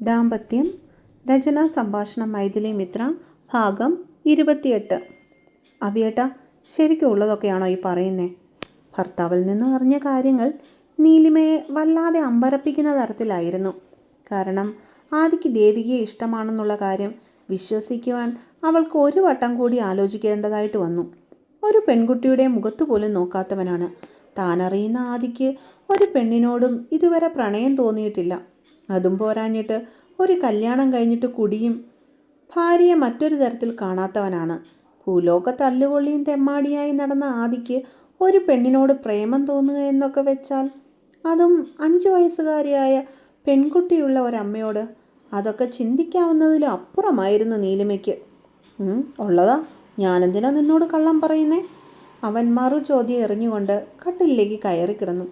ദാമ്പത്യം രചനാ സംഭാഷണം മൈഥിലി മിത്ര ഭാഗം ഇരുപത്തിയെട്ട്. അവിയേട്ട ശരിക്കും ഉള്ളതൊക്കെയാണോ ഈ പറയുന്നേ? ഭർത്താവിൽ നിന്ന് അറിഞ്ഞ കാര്യങ്ങൾ നീലിമയെ വല്ലാതെ അമ്പരപ്പിക്കുന്ന തരത്തിലായിരുന്നു. കാരണം ആദിക്ക് ദേവികയെ ഇഷ്ടമാണെന്നുള്ള കാര്യം വിശ്വസിക്കുവാൻ അവൾക്ക് ഒരു വട്ടം കൂടി ആലോചിക്കേണ്ടതായിട്ട് വന്നു. ഒരു പെൺകുട്ടിയുടെ മുഖത്ത് പോലും നോക്കാത്തവനാണ്. താനറിയുന്ന ആദിക്ക് ഒരു പെണ്ണിനോടും ഇതുവരെ പ്രണയം തോന്നിയിട്ടില്ല. അതും പോരാഞ്ഞിട്ട് ഒരു കല്യാണം കഴിഞ്ഞിട്ട് കുടിയും. ഭാര്യയെ മറ്റൊരു തരത്തിൽ കാണാത്തവനാണ്. ഭൂലോക തല്ലുകൊള്ളിയും തെമ്മാടിയായി നടന്ന ആദിക്ക് ഒരു പെണ്ണിനോട് പ്രേമം തോന്നുക എന്നൊക്കെ വെച്ചാൽ അതും അഞ്ചു വയസ്സുകാരിയായ പെൺകുട്ടിയുള്ള ഒരമ്മയോട് അതൊക്കെ ചിന്തിക്കാവുന്നതിലും അപ്പുറമായിരുന്നു നീലിമയ്ക്ക്. ഉള്ളതാ. ഞാനെന്തിനാ നിന്നോട് കള്ളം പറയുന്നേ? അവൻ മറു ചോദ്യം എറിഞ്ഞുകൊണ്ട് കട്ടിലേക്ക് കയറി കിടന്നു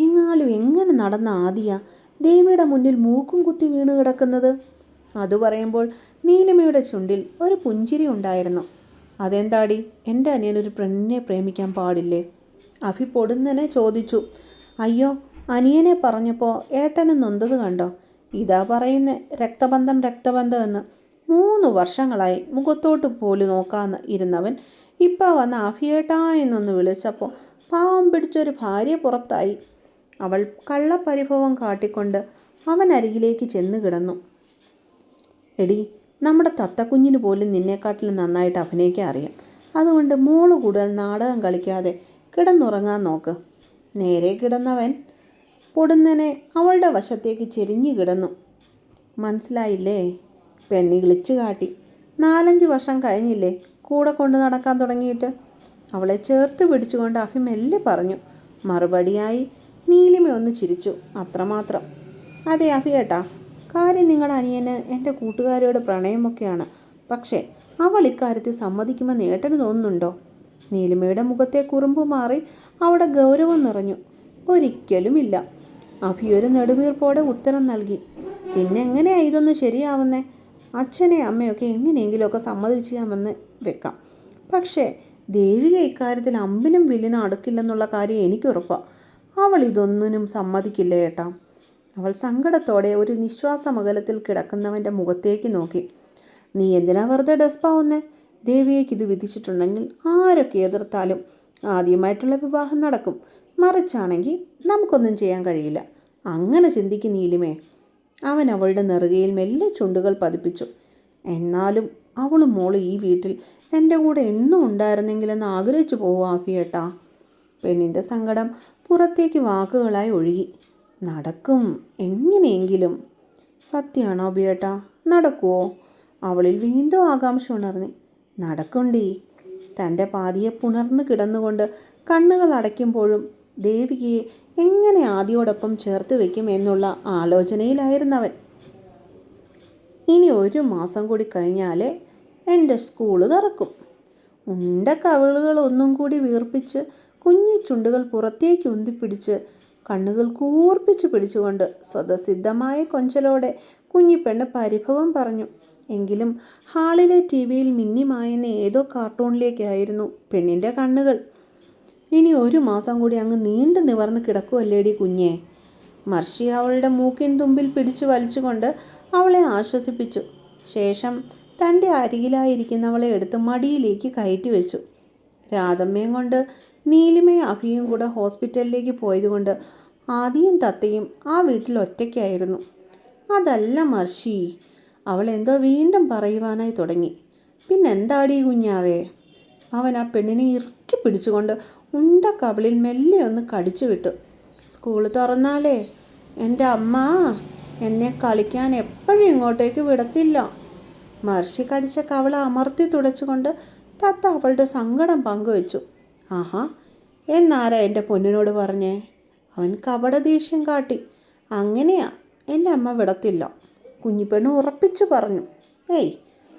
എങ്ങാലും എങ്ങനെ നടന്ന ആദിയ ദേവിയുടെ മുന്നിൽ മൂക്കും കുത്തി വീണ് കിടക്കുന്നത്. അത് പറയുമ്പോൾ നീലിമയുടെ ചുണ്ടിൽ ഒരു പുഞ്ചിരി ഉണ്ടായിരുന്നു. അതെന്താടി? എന്റെ അനിയൻ ഒരു പെണ്ണിനെ പ്രേമിക്കാൻ പാടില്ലേ? അഭി പൊടുന്നനെ ചോദിച്ചു. അയ്യോ അനിയനെ പറഞ്ഞപ്പോൾ ഏട്ടനെ നൊന്തത് കണ്ടോ? ഇതാ പറയുന്ന രക്തബന്ധം രക്തബന്ധം എന്ന്. മൂന്ന് വർഷങ്ങളായി മുഖത്തോട്ട് പോലും നോക്കാന്ന് ഇരുന്നവൻ ഇപ്പം വന്ന് അഭിയേട്ടാ എന്നൊന്ന് വിളിച്ചപ്പോൾ പാവം പിടിച്ചൊരു ഭാര്യ പുറത്തായി. അവൾ കള്ളപരിഭവം കാട്ടിക്കൊണ്ട് അവൻ അരികിലേക്ക് ചെന്ന് കിടന്നു. എടി നമ്മുടെ തത്തക്കുഞ്ഞിന് പോലും നിന്നെക്കാട്ടിലും നന്നായിട്ട് അഭിനയിക്കാൻ അറിയാം. അതുകൊണ്ട് മോൾ കൂടുതൽ നാടകം കളിക്കാതെ കിടന്നുറങ്ങാൻ നോക്ക്. നേരെ കിടന്നവൻ പൊടുന്നനെ അവളുടെ വശത്തേക്ക് ചെരിഞ്ഞു കിടന്നു. മനസ്സിലായില്ലേ? പെണ്ണി വിളിച്ചു കാട്ടി. നാലഞ്ച് വർഷം കഴിഞ്ഞില്ലേ കൂടെ കൊണ്ട് നടക്കാൻ തുടങ്ങിയിട്ട്? അവളെ ചേർത്ത് പിടിച്ചുകൊണ്ട് അഭിമെല്ലെ പറഞ്ഞു. മറുപടിയായി നീലിമ ഒന്ന് ചിരിച്ചു. അത്രമാത്രം. അതെ അഭിയേട്ടാ. കാര്യം നിങ്ങളുടെ അനിയന് എന്റെ കൂട്ടുകാരിയുടെ പ്രണയമൊക്കെയാണ്. പക്ഷേ അവൾ ഇക്കാര്യത്തിൽ സമ്മതിക്കുമെന്ന് ഏട്ടന് തോന്നുന്നുണ്ടോ? നീലിമയുടെ മുഖത്തെ കുറുമ്പ് മാറി അവിടെ ഗൗരവം നിറഞ്ഞു. ഒരിക്കലുമില്ല. അഭിയൊരു നെടുവീർപ്പോടെ ഉത്തരം നൽകി. പിന്നെ എങ്ങനെയാ ഇതൊന്ന് ശരിയാവുന്നേ? അച്ഛനെ അമ്മയൊക്കെ എങ്ങനെയെങ്കിലുമൊക്കെ സമ്മതിച്ചാമെന്ന് വെക്കാം. പക്ഷേ ദേവിക ഇക്കാര്യത്തിൽ അമ്പിനും വില്ലിനും അടുക്കില്ലെന്നുള്ള കാര്യം എനിക്കുറപ്പാണ് അവൾ ഇതൊന്നിനും സമ്മതിക്കില്ല ഏട്ടാ. അവൾ സങ്കടത്തോടെ ഒരു നിശ്വാസമകലത്തിൽ കിടക്കുന്നവന്റെ മുഖത്തേക്ക് നോക്കി. നീ എന്തിനാ വെറുതെ ഡെസ്പാവുന്നേ ദേവിയേക്ക് ഇത് വിധിച്ചിട്ടുണ്ടെങ്കിൽ ആരൊക്കെ എതിർത്താലും ആദ്യമായിട്ടുള്ള വിവാഹം നടക്കും. മറിച്ചാണെങ്കിൽ നമുക്കൊന്നും ചെയ്യാൻ കഴിയില്ല. അങ്ങനെ ചിന്തിക്കും നീലിമേ. അവൻ അവളുടെ നെറുകയിൽ മെല്ലെ ചുണ്ടുകൾ പതിപ്പിച്ചു. എന്നാലും അവളും മോൾ ഈ വീട്ടിൽ എന്റെ കൂടെ എന്നും ഉണ്ടായിരുന്നെങ്കിലെന്ന് ആഗ്രഹിച്ചു പോവാ ആഫിയേട്ടാ പെണ്ണിന്റെ സങ്കടം പുറത്തേക്ക് വാക്കുകളായി ഒഴുകി. നടക്കും. എങ്ങനെയെങ്കിലും. സത്യമാണോ ബിയേട്ട നടക്കുവോ? അവളിൽ വീണ്ടും ആകാംക്ഷ ഉണർന്നി. നടക്കണ്ടേ. തന്റെ പാതിയെ പുണർന്നു കിടന്നുകൊണ്ട് കണ്ണുകൾ അടയ്ക്കുമ്പോഴും ദേവികയെ എങ്ങനെ ആദിയോടൊപ്പം ചേർത്ത് വയ്ക്കും എന്നുള്ള ആലോചനയിലായിരുന്നവൻ. ഇനി ഒരു മാസം കൂടി കഴിഞ്ഞാലേ എന്റെ സ്കൂൾ തുറക്കും. ഉണ്ട കവിളുകൾ ഒന്നും കൂടി വീർപ്പിച്ച് കുഞ്ഞി ചുണ്ടുകൾ പുറത്തേക്ക് ഉന്തിപ്പിടിച്ച് കണ്ണുകൾ കൂർപ്പിച്ച് പിടിച്ചുകൊണ്ട് സ്വതസിദ്ധമായ കൊഞ്ചലോടെ കുഞ്ഞിപ്പെണ്ണ് പരിഭവം പറഞ്ഞു. എങ്കിലും ഹാളിലെ ടി വിയിൽ മിന്നിമായുന്ന ഏതോ കാർട്ടൂണിലേക്കായിരുന്നു പെണ്ണിന്റെ കണ്ണുകൾ. ഇനി ഒരു മാസം കൂടി അങ്ങ് നീണ്ടു നിവർന്ന് കിടക്കുമല്ലേടി കുഞ്ഞെ? മർഷി അവളുടെ മൂക്കിൻ തുമ്പിൽ പിടിച്ചു വലിച്ചുകൊണ്ട് അവളെ ആശ്വസിപ്പിച്ചു. ശേഷം തന്റെ അരികിലായിരിക്കുന്നവളെ എടുത്ത് മടിയിലേക്ക് കയറ്റി വെച്ചു. രാധമ്മയും കൊണ്ട് നീലിമയും അഭിയും കൂടെ ഹോസ്പിറ്റലിലേക്ക് പോയതുകൊണ്ട് ആദിയും തത്തയും ആ വീട്ടിൽ ഒറ്റയ്ക്കായിരുന്നു. അതല്ല മർഷി അവൾ എന്തോ വീണ്ടും പറയുവാനായി തുടങ്ങി. പിന്നെന്താടീ കുഞ്ഞാവേ? അവൻ ആ പെണ്ണിനെ ഇറുക്കി പിടിച്ചുകൊണ്ട് ഉണ്ട കവിളിൽ മെല്ലെ ഒന്ന് കടിച്ചു വിട്ടു. സ്കൂൾ തുറന്നാലേ എന്റെ അമ്മ എന്നെ കളിക്കാൻ എപ്പോഴും ഇങ്ങോട്ടേക്ക് വിടത്തില്ല. മർഷി കടിച്ച കവള അമർത്തി തുടച്ചുകൊണ്ട് തത്ത അവളുടെ സങ്കടം പങ്കുവച്ചു. ആഹാ എന്നാരാ എന്റെ പൊന്നിനോട് പറഞ്ഞേ? അവൻ കപട ദേഷ്യം കാട്ടി. അങ്ങനെയാ എന്റെ അമ്മ വിടത്തില്ല. കുഞ്ഞിപ്പെണ്ണ് ഉറപ്പിച്ചു പറഞ്ഞു. ഏയ്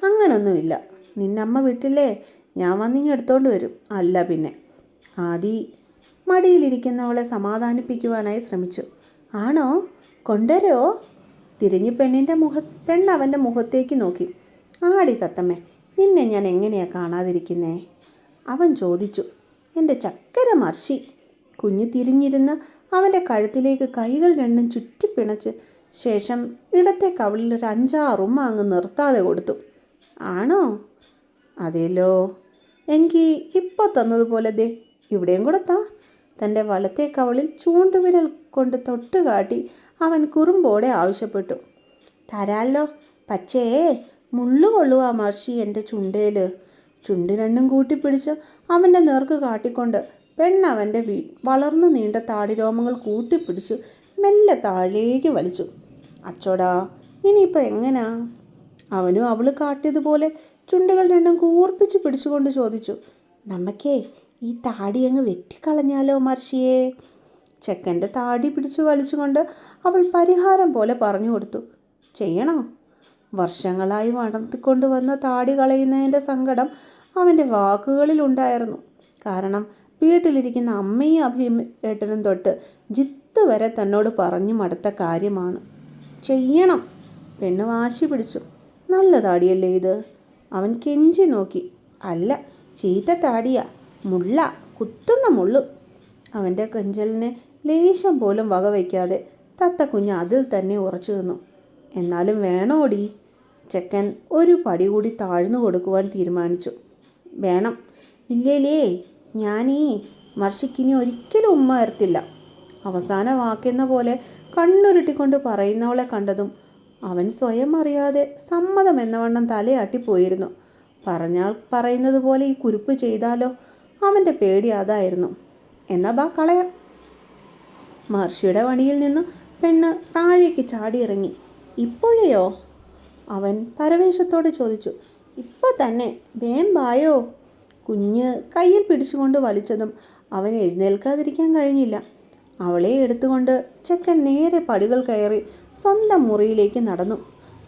അങ്ങനൊന്നുമില്ല. നിന്നമ്മ വിട്ടില്ലേ ഞാൻ വന്നിങ്ങ് എടുത്തോണ്ട് വരും. അല്ല പിന്നെ. ആദി മടിയിലിരിക്കുന്നവളെ സമാധാനിപ്പിക്കുവാനായി ശ്രമിച്ചു. ആണോ? കൊണ്ടുവരോ തിരിഞ്ഞു പെണ്ണിന്റെ മുഖ പെണ്ണ് അവന്റെ മുഖത്തേക്ക് നോക്കി. ആടി തത്തമ്മേ നിന്നെ ഞാൻ എങ്ങനെയാണ് കാണാതിരിക്കുന്നേ? അവൻ ചോദിച്ചു. എന്റെ ചക്കര മർഷി കുഞ്ഞ് തിരിഞ്ഞിരുന്ന് അവന്റെ കഴുത്തിലേക്ക് കൈകൾ രണ്ടും ചുറ്റിപ്പിണച്ച് ശേഷം ഇടത്തെ കവിളിൽ ഒരു അഞ്ചാറുമ്മ അങ്ങ് നിർത്താതെ കൊടുത്തു. ആണോ? അതേലോ. എങ്കിൽ ഇപ്പോൾ തന്നതുപോലെ ദേ ഇവിടെയും കൂടെ താ. തന്റെ വലത്തെ കവളിൽ ചൂണ്ടുവിരൽ കൊണ്ട് തൊട്ടുകാട്ടി അവൻ കുറുമ്പോടെ ആവശ്യപ്പെട്ടു. തരാല്ലോ പച്ചേ. മുള്ളു കൊള്ളുവാ മർഷി എന്റെ ചുണ്ടേൽ ചുണ്ട് രണ്ടും കൂട്ടിപ്പിടിച്ച് അവന്റെ നേർക്ക് കാട്ടിക്കൊണ്ട് പെണ്ണവന്റെ വീ വളർന്നു നീണ്ട താടിരോമങ്ങൾ കൂട്ടിപ്പിടിച്ച് മെല്ലെ താഴേക്ക് വലിച്ചു. അച്ചോടാ ഇനിയിപ്പോൾ എങ്ങനാ? അവനും അവൾ കാട്ടിയതുപോലെ ചുണ്ടുകൾ രണ്ടും കൂർപ്പിച്ച് പിടിച്ചുകൊണ്ട് ചോദിച്ചു. നമ്മക്കേ ഈ താടി അങ്ങ് വെട്ടിക്കളഞ്ഞാലോ മർഷിയെ? ചെക്കന്റെ താടി പിടിച്ചു വലിച്ചുകൊണ്ട് അവൾ പരിഹാരം പോലെ പറഞ്ഞു കൊടുത്തു. ചെയ്യണോ? വർഷങ്ങളായി വളർത്തിക്കൊണ്ടു വന്ന താടി കളയുന്നതിന്റെ സങ്കടം അവന്റെ വാക്കുകളിലുണ്ടായിരുന്നു കാരണം വീട്ടിലിരിക്കുന്ന അമ്മയും അഭിമേട്ടനും തൊട്ട് ജിത്ത് വരെ തന്നോട് പറഞ്ഞു മടുത്ത കാര്യമാണ്. ചെയ്യണം പെണ്ണ് വാശി പിടിച്ചു. നല്ല താടിയല്ലേ ഇത്? അവൻ കെഞ്ചി നോക്കി. അല്ല ചീത്ത താടിയ. മുള്ള കുത്തുന്ന മുള്ളു. അവന്റെ കെഞ്ചലിനെ ലേശം പോലും വകവയ്ക്കാതെ തത്ത കുഞ്ഞ് അതിൽ തന്നെ ഉറച്ചു നിന്നു. എന്നാലും വേണോടി. ചെക്കൻ ഒരു പടി കൂടി താഴ്ന്നു കൊടുക്കുവാൻ തീരുമാനിച്ചു. വേണം. ഇല്ലേലേ ഞാനീ മർഷിക്കിനി ഒരിക്കലും ഉമ്മ വരത്തില്ല. അവസാന വാക്കെന്ന പോലെ കണ്ണുരുട്ടിക്കൊണ്ട് പറയുന്നവളെ കണ്ടതും അവൻ സ്വയം അറിയാതെ സമ്മതം എന്ന എന്നവണ്ണം തലയാട്ടിപ്പോയിരുന്നു പറഞ്ഞാൽ പറയുന്നത് പോലെ ഈ കുരുപ്പ് ചെയ്താലോ അവന്റെ പേടി അതായിരുന്നു. എന്നാ ബാ കളയാം. മഹർഷിയുടെ വണിയിൽ നിന്ന് പെണ്ണ് താഴേക്ക് ചാടിയിറങ്ങി. ഇപ്പോഴെയോ? അവൻ പരവേശത്തോട് ചോദിച്ചു. ഇപ്പോൾ തന്നെ വേമ്പായോ? കുഞ്ഞ് കയ്യിൽ പിടിച്ചുകൊണ്ട് വലിച്ചതും അവൻ എഴുന്നേൽക്കാതിരിക്കാൻ കഴിഞ്ഞില്ല. അവളെ എടുത്തുകൊണ്ട് ചെക്കൻ നേരെ പടികൾ കയറി സ്വന്തം മുറിയിലേക്ക് നടന്നു.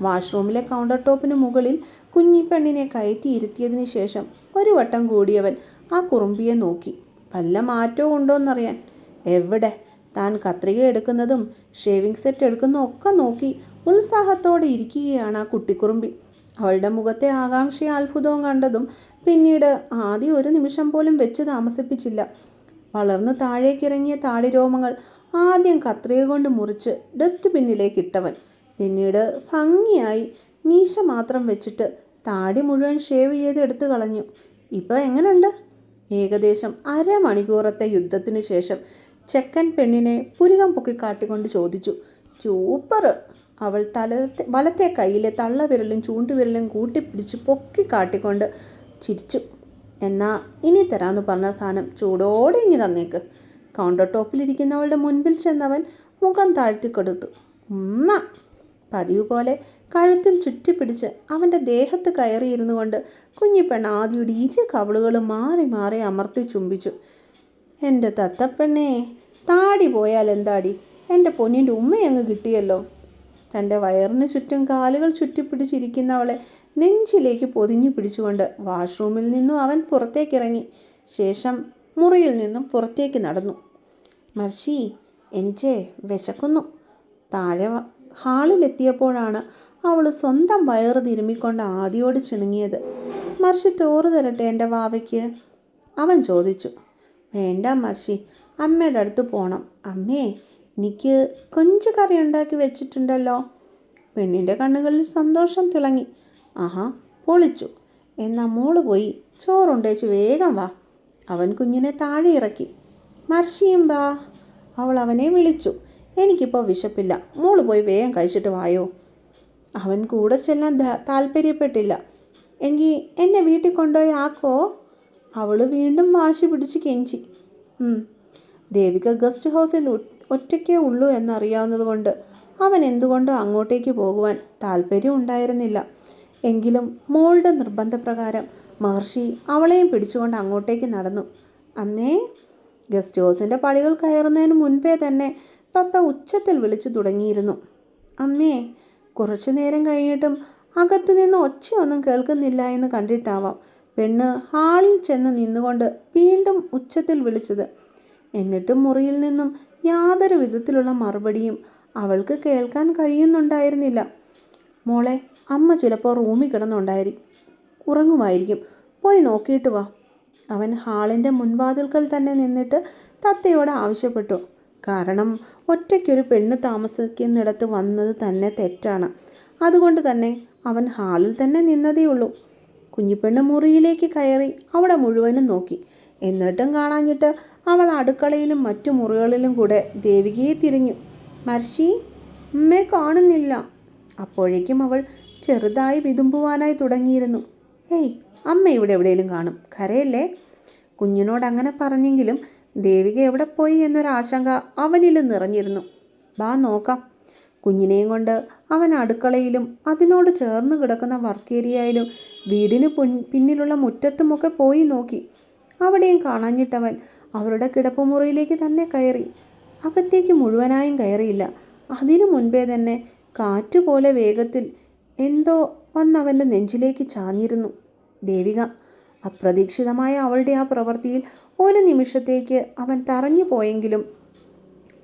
വാഷ്റൂമിലെ കൗണ്ടർ ടോപ്പിന് മുകളിൽ കുഞ്ഞി പെണ്ണിനെ കയറ്റി ഇരുത്തിയതിന് ശേഷം ഒരു വട്ടം കൂടിയവൻ ആ കുറുമ്പിയെ നോക്കി. വല്ല മാറ്റവും ഉണ്ടോയെന്നറിയാൻ എവിടെ? താൻ കത്രിക എടുക്കുന്നതും ഷേവിംഗ് സെറ്റ് എടുക്കുന്നതും ഒക്കെ നോക്കി ഉത്സാഹത്തോടെ ഇരിക്കുകയാണ് ആ കുട്ടിക്കുറുമ്പി. അവളുടെ മുഖത്തെ ആകാംക്ഷയും അത്ഭുതവും കണ്ടതും പിന്നീട് ആദ്യം ഒരു നിമിഷം പോലും വെച്ച് താമസിപ്പിച്ചില്ല. വളർന്ന് താഴേക്കിറങ്ങിയ താടിരോമങ്ങൾ ആദ്യം കത്രിക കൊണ്ട് മുറിച്ച് ഡസ്റ്റ്ബിന്നിലേക്ക് ഇട്ടവൻ. പിന്നീട് ഭംഗിയായി മീശ മാത്രം വെച്ചിട്ട് താടി മുഴുവൻ ഷേവ് ചെയ്ത് എടുത്തു കളഞ്ഞു. ഇപ്പോൾ എങ്ങനെയുണ്ട് ഏകദേശം അരമണിക്കൂറത്തെ യുദ്ധത്തിന് ശേഷം ചെക്കൻ പെണ്ണിനെ പുരുകം പൊക്കിക്കാട്ടിക്കൊണ്ട് ചോദിച്ചു. സൂപ്പർ. അവൾ തലത്തെ വലത്തെ കൈയിലെ തള്ളവിരലും ചൂണ്ടുവിരലും കൂട്ടിപ്പിടിച്ച് പൊക്കി കാട്ടിക്കൊണ്ട് ചിരിച്ചു. എന്നാ ഇനി തരാമെന്ന് പറഞ്ഞ സാധനം ചൂടോടെ ഇങ്ങി തന്നേക്ക്. കൗണ്ടർ ടോപ്പിലിരിക്കുന്നവളുടെ മുൻപിൽ ചെന്നവൻ മുഖം താഴ്ത്തി കൊടുത്തു. ഉമ്മ. പതിവ് പോലെ കഴുത്തിൽ ചുറ്റിപ്പിടിച്ച് അവന്റെ ദേഹത്ത് കയറിയിരുന്നു കൊണ്ട് കുഞ്ഞിപ്പെണ്ണ് ആദ്യയുടെ ഇരു കവളുകളും മാറി മാറി അമർത്തി ചുംബിച്ചു. എന്റെ തത്തപ്പെണ്ണേ താടി പോയാൽ എന്താടി? എന്റെ പൊന്നിന്റെ ഉമ്മയങ്ങ് കിട്ടിയല്ലോ. തന്റെ വയറിന് ചുറ്റും കാലുകൾ ചുറ്റിപ്പിടിച്ചിരിക്കുന്ന അവളെ നെഞ്ചിലേക്ക് പൊതിഞ്ഞു പിടിച്ചുകൊണ്ട് വാഷ്റൂമിൽ നിന്നും അവൻ പുറത്തേക്കിറങ്ങി. ശേഷം മുറിയിൽ നിന്നും പുറത്തേക്ക് നടന്നു. മർഷി എനിച്ചേ വിശക്കുന്നു. താഴെ ഹാളിലെത്തിയപ്പോഴാണ് അവൾ സ്വന്തം വയറ് തിരുമ്മിക്കൊണ്ട് ആദ്യോട് ചിണുങ്ങിയത്. മർഷി ചോറ് തരട്ടെ എന്റെ വാവയ്ക്ക്? അവൻ ചോദിച്ചു. വേണ്ട മർഷി അമ്മയുടെ അടുത്ത് പോകണം അമ്മേ എനിക്ക് കൊഞ്ച് കറി ഉണ്ടാക്കി വെച്ചിട്ടുണ്ടല്ലോ. പെണ്ണിന്റെ കണ്ണുകളിൽ സന്തോഷം തിളങ്ങി. ആഹാ പൊളിച്ചു. എന്നാൽ മോൾ പോയി ചോറുണ്ടേച്ച് വേഗം വാ. അവൻ കുഞ്ഞിനെ താഴെ ഇറക്കി. മർഷിയും വാ അവൾ അവനെ വിളിച്ചു. എനിക്കിപ്പോൾ വിശപ്പില്ല. മോൾ പോയി വേഗം കഴിച്ചിട്ട് വായോ. അവൻ കൂടെ ചെല്ലാൻ താല്പര്യപ്പെട്ടില്ല. എങ്കിൽ എന്നെ വീട്ടിൽ കൊണ്ടുപോയി ആക്കോ? അവൾ വീണ്ടും വാശി പിടിച്ച് കെഞ്ചി. ദേവിക ഗസ്റ്റ് ഹൗസിൽ ഒറ്റയ്ക്കേ ഉള്ളൂ എന്നറിയാവുന്നതുകൊണ്ട് അവൻ എന്തുകൊണ്ട് അങ്ങോട്ടേക്ക് പോകുവാൻ താല്പര്യം ഉണ്ടായിരുന്നില്ല. എങ്കിലും മോളുടെ നിർബന്ധപ്രകാരം മഹർഷി അവളെയും പിടിച്ചുകൊണ്ട് അങ്ങോട്ടേക്ക് നടന്നു. അമ്മേ ഗസ്റ്റ് ഹൗസിന്റെ പടികൾ കയറുന്നതിന് മുൻപേ തന്നെ തത്ത ഉച്ചത്തിൽ വിളിച്ചു തുടങ്ങിയിരുന്നു. അമ്മേ കുറച്ചു നേരം കഴിഞ്ഞിട്ടും അകത്തു നിന്ന് ഒച്ചയൊന്നും കേൾക്കുന്നില്ല എന്ന് കണ്ടിട്ടാവാം. പെണ്ണ് ഹാളിൽ ചെന്ന് നിന്നുകൊണ്ട് വീണ്ടും ഉച്ചത്തിൽ വിളിച്ചത്. എന്നിട്ടും മുറിയിൽ നിന്നും യാതൊരു വിധത്തിലുള്ള മറുപടിയും അവൾക്ക് കേൾക്കാൻ കഴിയുന്നുണ്ടായിരുന്നില്ല. മോളെ അമ്മ ചിലപ്പോൾ റൂമിൽ കിടന്നുണ്ടായിരി. ഉറങ്ങുമായിരിക്കും. പോയി നോക്കിയിട്ട് വാ. അവൻ ഹാളിന്റെ മുൻവാതിൽക്കൽ തന്നെ നിന്നിട്ട് തത്തയോട് ആവശ്യപ്പെട്ടു. കാരണം ഒറ്റയ്ക്കൊരു പെണ്ണ് താമസിക്കുന്നിടത്ത് വന്നത് തന്നെ തെറ്റാണ്. അതുകൊണ്ട് തന്നെ അവൻ ഹാളിൽ തന്നെ നിന്നതേ ഉള്ളൂ കുഞ്ഞിപ്പെണ്ണ് മുറിയിലേക്ക് കയറി അവിടെ മുഴുവനും നോക്കി. എന്നിട്ടും കാണാഞ്ഞിട്ട് അവൾ അടുക്കളയിലും മറ്റു മുറികളിലും കൂടെ ദേവികയെ തിരിഞ്ഞു. മർഷി അമ്മയെ കാണുന്നില്ല അപ്പോഴേക്കും അവൾ ചെറുതായി വിതുമ്പുവാനായി തുടങ്ങിയിരുന്നു. ഏയ് അമ്മ ഇവിടെ എവിടെയെങ്കിലും കാണും. കരയല്ലേ കുഞ്ഞിനോട് അങ്ങനെ പറഞ്ഞെങ്കിലും ദേവിക എവിടെ പോയി എന്നൊരാശങ്ക അവനിലും നിറഞ്ഞിരുന്നു. ബാ നോക്കാം. കുഞ്ഞിനെയും കൊണ്ട് അവൻ അടുക്കളയിലും അതിനോട് ചേർന്ന് കിടക്കുന്ന വർക്ക് ഏരിയയിലും വീടിന് പിന്നിലുള്ള മുറ്റത്തുമൊക്കെ പോയി നോക്കി. അവിടെയും കാണാഞ്ഞിട്ടവൻ അവരുടെ കിടപ്പുമുറിയിലേക്ക് തന്നെ കയറി. അകത്തേക്ക് മുഴുവനായും കയറിയില്ല. അതിനു മുൻപേ തന്നെ കാറ്റുപോലെ വേഗത്തിൽ എന്തോ വന്നവന്റെ നെഞ്ചിലേക്ക് ചാഞ്ഞിരുന്നു. ദേവിക അപ്രതീക്ഷിതമായ അവളുടെ ആ പ്രവൃത്തിയിൽ ഒരു നിമിഷത്തേക്ക് അവൻ തറഞ്ഞു പോയെങ്കിലും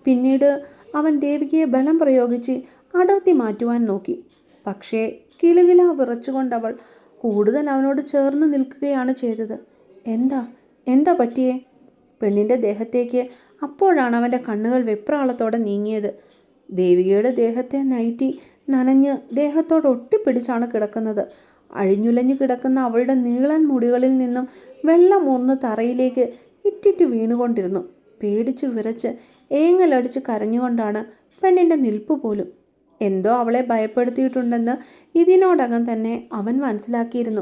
പിന്നീട് അവൻ ദേവികയെ ബലം പ്രയോഗിച്ച് അടർത്തി മാറ്റുവാൻ നോക്കി. പക്ഷേ കിലുകില വിറച്ചുകൊണ്ടവൾ കൂടുതൽ അവനോട് ചേർന്ന് നിൽക്കുകയാണ് ചെയ്തത്. എന്താ? എന്താ പറ്റിയേ പെണ്ണിന്റെ ദേഹത്തേക്ക് അപ്പോഴാണ് അവന്റെ കണ്ണുകൾ വെപ്രാളത്തോടെ നീങ്ങിയത്. ദേവികയുടെ ദേഹത്തെ നൈറ്റി നനഞ്ഞ് ദേഹത്തോട് ഒട്ടിപ്പിടിച്ചാണ് കിടക്കുന്നത്. അഴിഞ്ഞുലഞ്ഞു കിടക്കുന്ന അവളുടെ നീളൻ മുടികളിൽ നിന്നും വെള്ളം ഊർന്ന് തറയിലേക്ക് ഇറ്റിറ്റ് വീണുകൊണ്ടിരുന്നു. പേടിച്ച് വിറച്ച് ഏങ്ങലടിച്ച് കരഞ്ഞുകൊണ്ടാണ് പെണ്ണിന്റെ നിൽപ്പ് പോലും. എന്തോ അവളെ ഭയപ്പെടുത്തിയിട്ടുണ്ടെന്ന് ഇതിനോടകം തന്നെ അവൻ മനസ്സിലാക്കിയിരുന്നു.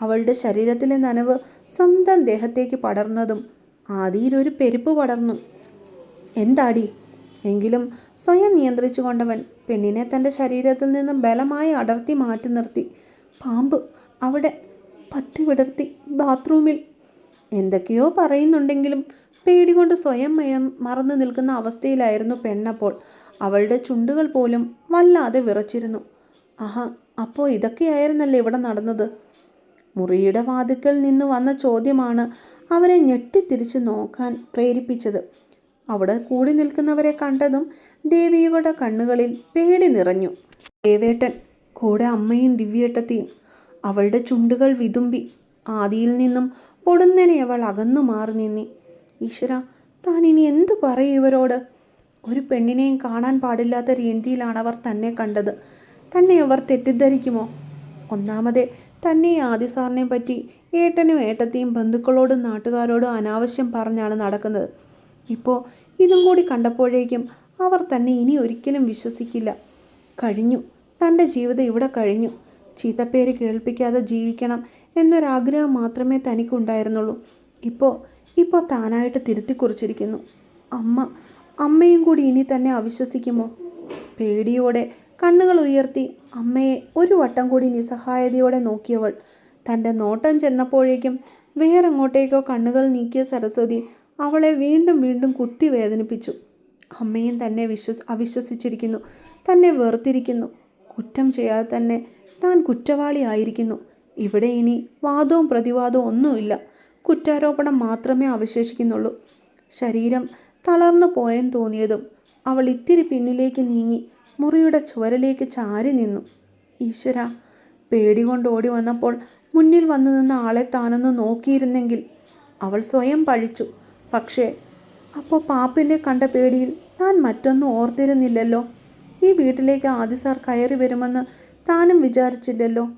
അവളുടെ ശരീരത്തിലെ നനവ് സ്വന്തം ദേഹത്തേക്ക് പടർന്നതും ആദിയിലൊരു പെരുപ്പ് പടർന്നു. എന്താടി? എങ്കിലും സ്വയം നിയന്ത്രിച്ചു കൊണ്ടവൻ പെണ്ണിനെ തന്റെ ശരീരത്തിൽ നിന്നും ബലമായി അടർത്തി മാറ്റി നിർത്തി. പാമ്പ് അവിടെ പത്തി വിടർത്തി ബാത്റൂമിൽ. എന്തൊക്കെയോ പറയുന്നുണ്ടെങ്കിലും പേടി കൊണ്ട് സ്വയം മറന്നു നിൽക്കുന്ന അവസ്ഥയിലായിരുന്നു പെണ്ണപ്പോൾ. അവളുടെ ചുണ്ടുകൾ പോലും വല്ലാതെ വിറച്ചിരുന്നു. ആഹാ അപ്പോൾ ഇതൊക്കെയായിരുന്നല്ലേ ഇവിടെ നടന്നത്? മുറിയുടെ വാതിക്കൽ നിന്ന് വന്ന ചോദ്യമാണ് അവരെ ഞെട്ടിത്തിരിച്ച് നോക്കാൻ പ്രേരിപ്പിച്ചത്. അവിടെ കൂടി നിൽക്കുന്നവരെ കണ്ടതും ദേവിയുടെ കണ്ണുകളിൽ പേടി നിറഞ്ഞു. ദേവേട്ടൻ കൂടെ അമ്മയും ദിവ്യേട്ടത്തെയും. അവളുടെ ചുണ്ടുകൾ വിതുമ്പി ആദിയിൽ നിന്നും പൊടുന്നനെ അവൾ അകന്നു മാറി നിന്നി. ഈശ്വര താൻ ഇനി എന്തു പറയും ഇവരോട്? ഒരു പെണ്ണിനെയും കാണാൻ പാടില്ലാത്ത രീതിയിലാണ് അവർ തന്നെ കണ്ടത്. തന്നെ അവർ തെറ്റിദ്ധരിക്കുമോ? ഒന്നാമതേ തന്നെ ആദി പറ്റി ഏട്ടനും ഏട്ടത്തെയും ബന്ധുക്കളോടും നാട്ടുകാരോടും അനാവശ്യം പറഞ്ഞാണ് നടക്കുന്നത്. ഇപ്പോൾ ഇതും കൂടി കണ്ടപ്പോഴേക്കും അവർ തന്നെ ഇനി ഒരിക്കലും വിശ്വസിക്കില്ല. കഴിഞ്ഞു. തന്റെ ജീവിതം ഇവിടെ കഴിഞ്ഞു. ചീത്തപ്പേര് കേൾപ്പിക്കാതെ ജീവിക്കണം എന്നൊരാഗ്രഹം മാത്രമേ തനിക്കുണ്ടായിരുന്നുള്ളൂ. ഇപ്പോൾ ഇപ്പോൾ താനായിട്ട് തിരുത്തി കുറിച്ചിരിക്കുന്നു അമ്മ അമ്മയും കൂടി ഇനി തന്നെ അവിശ്വസിക്കുമോ? പേടിയോടെ കണ്ണുകൾ ഉയർത്തി അമ്മയെ ഒരു വട്ടം കൂടി നിസ്സഹായതയോടെ നോക്കിയവൾ. തന്റെ നോട്ടം ചെന്നപ്പോഴേക്കും വേറെങ്ങോട്ടേക്കോ കണ്ണുകൾ നീക്കിയ സരസ്വതി അവളെ വീണ്ടും വീണ്ടും കുത്തി വേദനിപ്പിച്ചു. അമ്മയും തന്നെ വിശ്വസ് അവിശ്വസിച്ചിരിക്കുന്നു. തന്നെ വെറുത്തിരിക്കുന്നു കുറ്റം ചെയ്യാതെ തന്നെ താൻ കുറ്റവാളിയായിരിക്കുന്നു ഇവിടെ ഇനി വാദവും പ്രതിവാദവും ഒന്നുമില്ല. കുറ്റാരോപണം മാത്രമേ അവശേഷിക്കുന്നുള്ളൂ. ശരീരം തളർന്നു പോയെന്ന് തോന്നിയതും അവൾ ഇത്തിരി പിന്നിലേക്ക് നീങ്ങി മുറിയുടെ ചുവരിലേക്ക് ചാരി നിന്നു. ഈശ്വര പേടി കൊണ്ട് ഓടി വന്നപ്പോൾ മുന്നിൽ വന്നു നിന്ന ആളെ താനൊന്ന് നോക്കിയിരുന്നെങ്കിൽ അവൾ സ്വയം പഴിച്ചു. പക്ഷേ അപ്പോൾ പാപ്പിനെ കണ്ട പേടിയിൽ താൻ മറ്റൊന്നും ഓർത്തിരുന്നില്ലല്ലോ. ഈ വീട്ടിലേക്ക് ആദി സാർ കയറി വരുമെന്ന് താനും വിചാരിച്ചില്ലല്ലോ.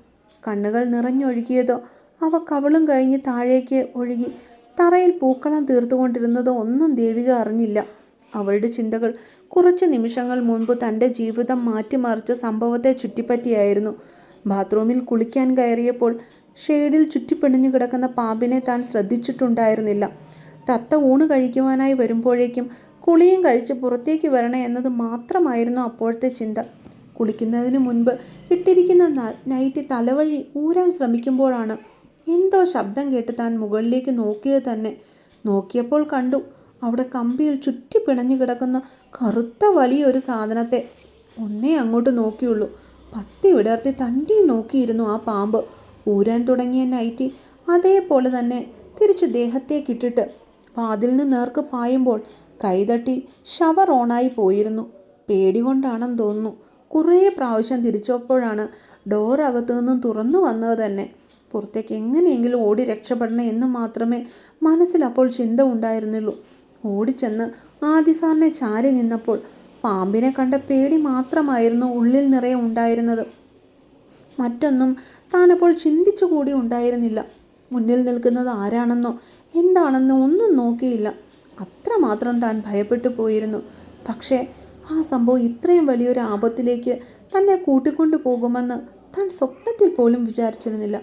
കണ്ണുകൾ നിറഞ്ഞൊഴുകിയതോ അവ കവളും കഴിഞ്ഞ് താഴേക്ക് ഒഴുകി. തറയിൽ പൂക്കളം തീർത്തുകൊണ്ടിരുന്നതോ ഒന്നും ദേവിക അറിഞ്ഞില്ല. അവളുടെ ചിന്തകൾ കുറച്ച് നിമിഷങ്ങൾ മുൻപ് തന്റെ ജീവിതം മാറ്റിമറിച്ച സംഭവത്തെ ചുറ്റിപ്പറ്റിയായിരുന്നു. ബാത്റൂമിൽ കുളിക്കാൻ കയറിയപ്പോൾ ഷെയ്ഡിൽ ചുറ്റിപ്പിണിഞ്ഞു കിടക്കുന്ന പാമ്പിനെ താൻ ശ്രദ്ധിച്ചിട്ടുണ്ടായിരുന്നില്ല. തത്ത ഊണ് കഴിക്കുവാനായി വരുമ്പോഴേക്കും കുളിയും കഴിച്ച് പുറത്തേക്ക് വരണേ എന്നത് മാത്രമായിരുന്നു അപ്പോഴത്തെ ചിന്ത. കുളിക്കുന്നതിന് മുൻപ് ഇട്ടിരിക്കുന്ന നൈറ്റി തലവഴി ഊരാൻ ശ്രമിക്കുമ്പോഴാണ് എന്തോ ശബ്ദം കേട്ട് താൻ മുകളിലേക്ക് നോക്കിയത് തന്നെ നോക്കിയപ്പോൾ കണ്ടു അവിടെ കമ്പിയിൽ ചുറ്റി പിണഞ്ഞു കിടക്കുന്ന കറുത്ത വലിയൊരു സാധനത്തെ ഒന്നേ അങ്ങോട്ട് നോക്കിയുള്ളൂ. പത്തി വിടർത്തി തണ്ടി നോക്കിയിരുന്നു ആ പാമ്പ്. ഊരാൻ തുടങ്ങിയ നൈറ്റി അതേപോലെ തന്നെ തിരിച്ചു ദേഹത്തേക്കിട്ടിട്ട് വാതിലിന് നേർക്ക് പായുമ്പോൾ കൈതട്ടി ഷവർ ഓണായി പോയിരുന്നു. പേടി കൊണ്ടാണെന്ന് തോന്നുന്നു. കുറേ പ്രാവശ്യം തിരിച്ചപ്പോഴാണ് ഡോർ അകത്തു നിന്നും തുറന്നു വന്നത് തന്നെ. പുറത്തേക്ക് എങ്ങനെയെങ്കിലും ഓടി രക്ഷപ്പെടണം എന്ന് മാത്രമേ മനസ്സിൽ അപ്പോൾ ചിന്ത ഉണ്ടായിരുന്നുള്ളൂ. ഓടിച്ചെന്ന് ആദിസാറിനെ ചാരി നിന്നപ്പോൾ പാമ്പിനെ കണ്ട പേടി മാത്രമായിരുന്നു ഉള്ളിൽ നിറയെ ഉണ്ടായിരുന്നത്. മറ്റൊന്നും താനപ്പോൾ ചിന്തിച്ചു കൂടി ഉണ്ടായിരുന്നില്ല. മുന്നിൽ നിൽക്കുന്നത് ആരാണെന്നോ എന്താണെന്നോ ഒന്നും നോക്കിയില്ല. അത്രമാത്രം താൻ ഭയപ്പെട്ടു പോയിരുന്നു. പക്ഷേ ആ സംഭവം ഇത്രയും വലിയൊരു ആപത്തിലേക്ക് തന്നെ കൂട്ടിക്കൊണ്ടു പോകുമെന്ന് താൻ സ്വപ്നത്തിൽ പോലും വിചാരിച്ചിരുന്നില്ല.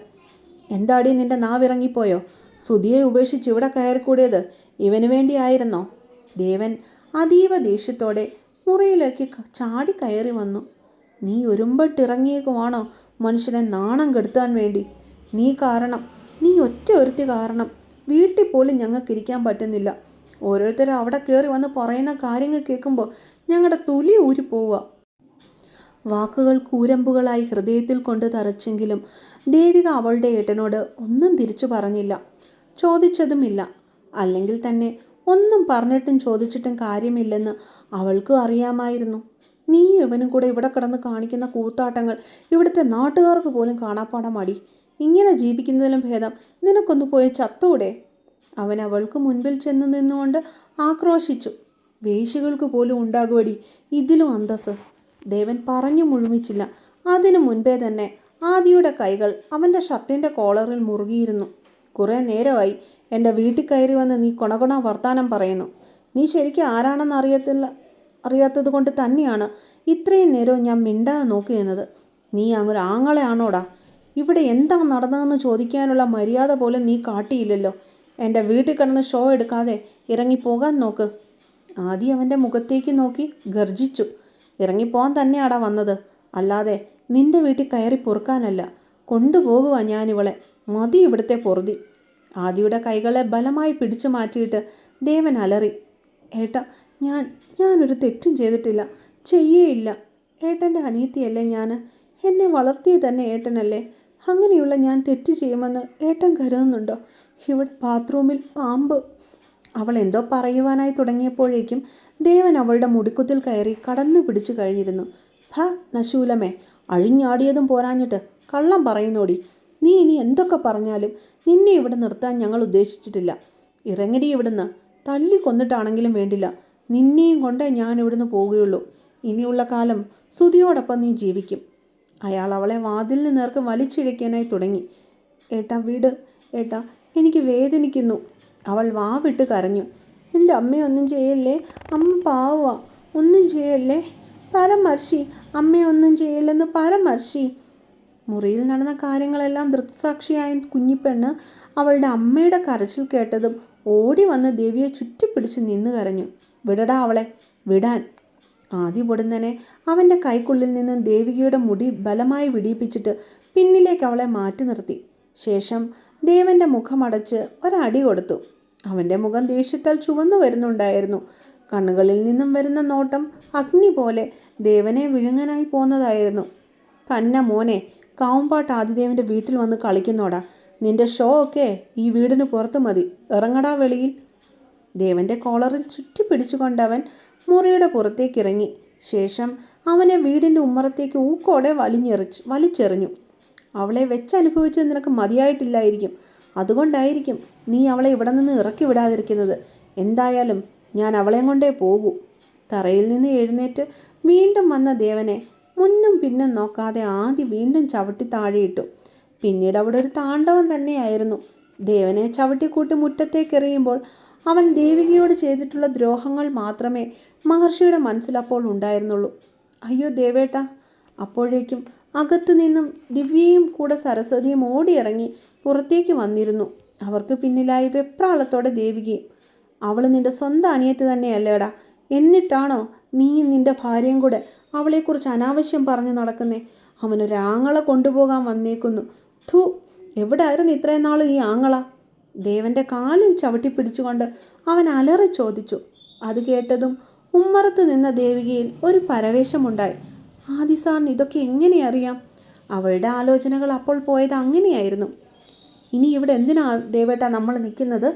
എന്താടി നിന്റെ നാവിറങ്ങിപ്പോയോ? സുധിയെ ഉപേക്ഷിച്ച് ഇവിടെ കയറിക്കൂടിയത് ഇവന് വേണ്ടിയായിരുന്നോ? ദേവൻ അതീവ ദേഷ്യത്തോടെ മുറിയിലേക്ക് ചാടി കയറി വന്നു. നീ ഒരുമ്പട്ടിറങ്ങിയേക്കുവാണോ മനുഷ്യനെ നാണം കെടുത്താൻ വേണ്ടി? നീ കാരണം നീ ഒറ്റ ഒരുത്തി കാരണം. വീട്ടിൽ പോലും ഞങ്ങൾക്ക് ഇരിക്കാൻ പറ്റുന്നില്ല. ഓരോരുത്തരും അവിടെ കയറി വന്ന് പറയുന്ന കാര്യങ്ങൾ കേൾക്കുമ്പോൾ ഞങ്ങളുടെ തുലി ഊരി പോവുക വാക്കുകൾ കൂരമ്പുകളായി ഹൃദയത്തിൽ കൊണ്ട് തറച്ചെങ്കിലും ദേവിക അവളുടെ ഏട്ടനോട് ഒന്നും തിരിച്ചു പറഞ്ഞില്ല. ചോദിച്ചതുമില്ല. അല്ലെങ്കിൽ തന്നെ ഒന്നും പറഞ്ഞിട്ടും ചോദിച്ചിട്ടും കാര്യമില്ലെന്ന് അവൾക്കും അറിയാമായിരുന്നു. നീ ഇവനും കൂടെ ഇവിടെ കിടന്ന് കാണിക്കുന്ന കൂത്താട്ടങ്ങൾ ഇവിടുത്തെ നാട്ടുകാർക്ക് പോലും കാണാപ്പാടം മടി ഇങ്ങനെ ജീവിക്കുന്നതിലും ഭേദം നിനക്കൊന്ന് പോയി ചത്തൂടെ. അവൻ അവൾക്ക് മുൻപിൽ ചെന്ന് നിന്നുകൊണ്ട് ആക്രോശിച്ചു. വേശികൾക്ക് പോലും ഉണ്ടാകുവടി. ഇതിലും അന്തസ് ദേവൻ പറഞ്ഞു മുഴുമിച്ചില്ല. അതിനു മുൻപേ തന്നെ ആദിയുടെ കൈകൾ അവന്റെ ഷർട്ടിന്റെ കോളറിൽ മുറുകിയിരുന്നു. കുറേ നേരമായി എന്റെ വീട്ടിൽ കയറി വന്ന് നീ കൊണകൊണ വർത്താനം പറയുന്നു. നീ ശരിക്കും ആരാണെന്ന് അറിയത്തില്ല അറിയാത്തത് കൊണ്ട് തന്നെയാണ് ഇത്രയും നേരവും ഞാൻ മിണ്ടാതെ നോക്കിയിരുന്നത്. നീ അങ്ങൊരു ആങ്ങളെയാണോടാ? ഇവിടെ എന്താ നടന്നതെന്ന് ചോദിക്കാനുള്ള മര്യാദ പോലും നീ കാട്ടിയില്ലല്ലോ. എന്റെ വീട്ടിൽ കിടന്ന് ഷോ എടുക്കാതെ ഇറങ്ങിപ്പോകാൻ നോക്ക്. ആദ്യം അവന്റെ മുഖത്തേക്ക് നോക്കി ഗർജിച്ചു. ഇറങ്ങിപ്പോകാൻ തന്നെയാടാ വന്നത്. അല്ലാതെ നിന്റെ വീട്ടിൽ കയറി പൊറുക്കാനല്ല കൊണ്ടുപോകുക ഞാനിവളെ. മതി ഇവിടുത്തെ പൊറുതി. ആദിയുടെ കൈകളെ ബലമായി പിടിച്ചു മാറ്റിയിട്ട് ദേവൻ അലറി ഏട്ടാ ഞാൻ ഞാനൊരു തെറ്റും ചെയ്തിട്ടില്ല. ചെയ്യേയില്ല. ഏട്ടന്റെ അനിയത്തിയല്ലേ ഞാൻ എന്നെ വളർത്തിയത് തന്നെ ഏട്ടനല്ലേ? അങ്ങനെയുള്ള ഞാൻ തെറ്റ് ചെയ്യുമെന്ന് ഏട്ടൻ കരുതുന്നുണ്ടോ? ഇവിടെ ബാത്റൂമിൽ പാമ്പ് അവൾ എന്തോ പറയുവാനായി തുടങ്ങിയപ്പോഴേക്കും ദേവൻ അവളുടെ മുടിക്കുത്തിൽ കയറി കടന്നു പിടിച്ചു കഴിഞ്ഞിരുന്നു. ഭ നശൂലമേ അഴിഞ്ഞാടിയതും പോരാഞ്ഞിട്ട് കള്ളം പറയുന്നോടി. നീ ഇനി എന്തൊക്കെ പറഞ്ഞാലും നിന്നെ ഇവിടെ നിർത്താൻ ഞങ്ങൾ ഉദ്ദേശിച്ചിട്ടില്ല. ഇറങ്ങടി ഇവിടുന്ന്. തല്ലി കൊന്നിട്ടാണെങ്കിലും വേണ്ടില്ല. നിന്നെയും കൊണ്ടേ ഞാൻ ഇവിടുന്ന് പോവുകയുള്ളൂ. ഇനിയുള്ള കാലം സുതിയോടൊപ്പം നീ ജീവിക്കും. അയാൾ അവളെ വാതിലിന് നേർക്ക് വലിച്ചിഴയ്ക്കാനായി തുടങ്ങി. ഏട്ടാ വീട്. ഏട്ടാ എനിക്ക് വേദനിക്കുന്നു. അവൾ വാവിട്ട് കരഞ്ഞു. എന്റെ അമ്മയൊന്നും ചെയ്യല്ലേ? അമ്മ പാവുക ഒന്നും ചെയ്യല്ലേ? പരമർശി അമ്മയൊന്നും ചെയ്യില്ലെന്ന് പരമർശി മുറിയിൽ നടന്ന കാര്യങ്ങളെല്ലാം ദൃക്സാക്ഷിയായ കുഞ്ഞിപ്പെണ്ണ് അവളുടെ അമ്മയുടെ കരച്ചിൽ കേട്ടതും ഓടി വന്ന് ദേവിയെ ചുറ്റിപ്പിടിച്ച് നിന്ന് കരഞ്ഞു. വിടടാ അവളെ വിടാൻ. ആദ്യ പൊടുന്നനെ അവന്റെ കൈക്കുള്ളിൽ നിന്ന് ദേവികയുടെ മുടി ബലമായി വിടിയിപ്പിച്ചിട്ട് പിന്നിലേക്ക് അവളെ മാറ്റി നിർത്തി. ശേഷം ദേവന്റെ മുഖമടച്ച് ഒരടി കൊടുത്തു. അവന്റെ മുഖം ദേഷ്യത്താൽ ചുവന്നു വരുന്നുണ്ടായിരുന്നു. കണ്ണുകളിൽ നിന്നും വരുന്ന നോട്ടം അഗ്നി പോലെ ദേവനെ വിഴുങ്ങനായി പോന്നതായിരുന്നു. പന്ന മോനെ കാവുംപാട്ട് ആദിദേവന്റെ വീട്ടിൽ വന്ന് കളിക്കുന്നോടാ. നിന്റെ ഷോ ഒക്കെ ഈ വീടിന് പുറത്ത് മതി. ഇറങ്ങടാ വെളിയിൽ. ദേവന്റെ കോളറിൽ ചുറ്റി പിടിച്ചുകൊണ്ടവൻ മുറിയുടെ പുറത്തേക്ക് ഇറങ്ങി ശേഷം അവനെ വീടിന്റെ ഉമ്മറത്തേക്ക് ഊക്കോടെ വലിഞ്ഞെറിച്ച് വലിച്ചെറിഞ്ഞു. അവളെ വെച്ചനുഭവിച്ചത് നിനക്ക് മതിയായിട്ടില്ലായിരിക്കും. അതുകൊണ്ടായിരിക്കും നീ അവളെ ഇവിടെ നിന്ന് ഇറക്കി വിടാതിരിക്കുന്നത്. എന്തായാലും ഞാൻ അവളെയും കൊണ്ടേ പോകൂ. തറയിൽ നിന്ന് എഴുന്നേറ്റ് വീണ്ടും വന്ന ദേവനെ മുന്നും പിന്നും നോക്കാതെ ആദ്യം വീണ്ടും ചവിട്ടി താഴെയിട്ടു പിന്നീട് അവിടെ ഒരു താണ്ഡവം തന്നെയായിരുന്നു. ദേവനെ ചവിട്ടിക്കൂട്ടി മുറ്റത്തേക്ക് എറിയുമ്പോൾ അവൻ ദേവികയോട് ചെയ്തിട്ടുള്ള ദ്രോഹങ്ങൾ മാത്രമേ മഹർഷിയുടെ മനസ്സിലപ്പോൾ ഉണ്ടായിരുന്നുള്ളൂ. അയ്യോ ദേവേട്ട അപ്പോഴേക്കും അകത്തു നിന്നും ദിവ്യയും കൂടെ സരസ്വതിയും ഓടിയിറങ്ങി പുറത്തേക്ക് വന്നിരുന്നു. അവർക്ക് പിന്നിലായി വെപ്രാളത്തോടെ ദേവികയും അവൾ നിന്റെ സ്വന്തം അനിയത്തി തന്നെയല്ലേടാ. എന്നിട്ടാണോ നീയും നിന്റെ ഭാര്യയും കൂടെ അവളെക്കുറിച്ച് അനാവശ്യം പറഞ്ഞു നടക്കുന്നേ? അവനൊരു കൊണ്ടുപോകാൻ വന്നേക്കുന്നു. ഥു എവിടായിരുന്നു ഇത്രയും നാൾ ഈ ആങ്ങള ദേവന്റെ കാലിൽ ചവിട്ടി പിടിച്ചുകൊണ്ട് അവൻ അലറി ചോദിച്ചു. അത് കേട്ടതും ഉമ്മറത്ത് നിന്ന ദേവികയിൽ ഒരു പരവേശമുണ്ടായി. ആദിസാറിന് ഇതൊക്കെ എങ്ങനെ അറിയാം? അവളുടെ ആലോചനകൾ അപ്പോൾ പോയത് അങ്ങനെയായിരുന്നു. ഇനി ഇവിടെ എന്തിനാ ദേവേട്ട നമ്മൾ നിൽക്കുന്നത്?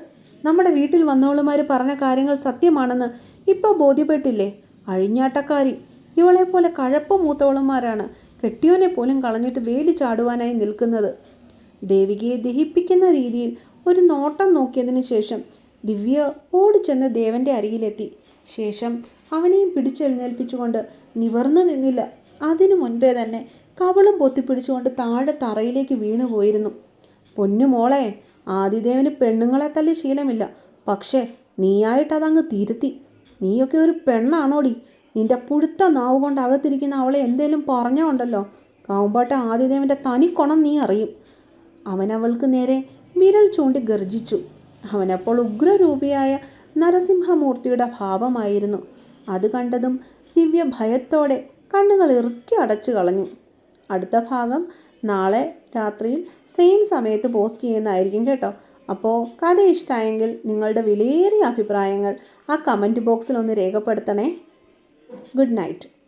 നമ്മുടെ വീട്ടിൽ വന്നവളുമാർ പറഞ്ഞ കാര്യങ്ങൾ സത്യമാണെന്ന് ഇപ്പോൾ ബോധ്യപ്പെട്ടില്ലേ? അഴിഞ്ഞാട്ടക്കാരി. ഇവളെപ്പോലെ കഴപ്പ് മൂത്തവളന്മാരാണ് കെട്ടിയോനെ പോലും കളഞ്ഞിട്ട് വേലി ചാടുവാനായി നിൽക്കുന്നത്. ദേവികയെ ദഹിപ്പിക്കുന്ന രീതിയിൽ ഒരു നോട്ടം നോക്കിയതിന് ശേഷം ദിവ്യ ഓടിച്ചെന്ന് ദേവന്റെ അരികിലെത്തി. ശേഷം അവനെയും പിടിച്ചെഴുന്നേൽപ്പിച്ചുകൊണ്ട് നിവർന്നു നിന്നില്ല. അതിനു മുൻപേ തന്നെ കവളും പൊത്തിപ്പിടിച്ചുകൊണ്ട് താഴെ തറയിലേക്ക് വീണു പോയിരുന്നു. പൊന്നു മോളെ ആദിദേവന് പെണ്ണുങ്ങളെ തല്ലി ശീലമില്ല. പക്ഷേ നീയായിട്ട് അതങ്ങ് തിരുത്തി. നീയൊക്കെ ഒരു പെണ്ണാണോടി? നിന്റെ പുഴുത്ത നാവ് കൊണ്ട് അകത്തിരിക്കുന്ന അവളെ എന്തേലും പറഞ്ഞോണ്ടല്ലോ കാവുമ്പാട്ട് ആദിദേവന്റെ തനിക്കൊണം നീ അറിയും. അവനവൾക്ക് നേരെ വിരൽ ചൂണ്ടി ഗർജിച്ചു അവനപ്പോൾ ഉഗ്രരൂപിയായ നരസിംഹമൂർത്തിയുടെ ഭാവമായിരുന്നു. അത് കണ്ടതും ദിവ്യ ഭയത്തോടെ കണ്ണുകൾ ഇറുക്കി അടച്ചു കളഞ്ഞു. അടുത്ത ഭാഗം നാളെ രാത്രിയിൽ സെയിം സമയത്ത് പോസ്റ്റ് ചെയ്യുന്നതായിരിക്കും കേട്ടോ. അപ്പോൾ കഥ ഇഷ്ടമായെങ്കിൽ നിങ്ങളുടെ വിലയേറിയ അഭിപ്രായങ്ങൾ ആ കമന്റ് ബോക്സിൽ ഒന്ന് രേഖപ്പെടുത്തണേ. Good night.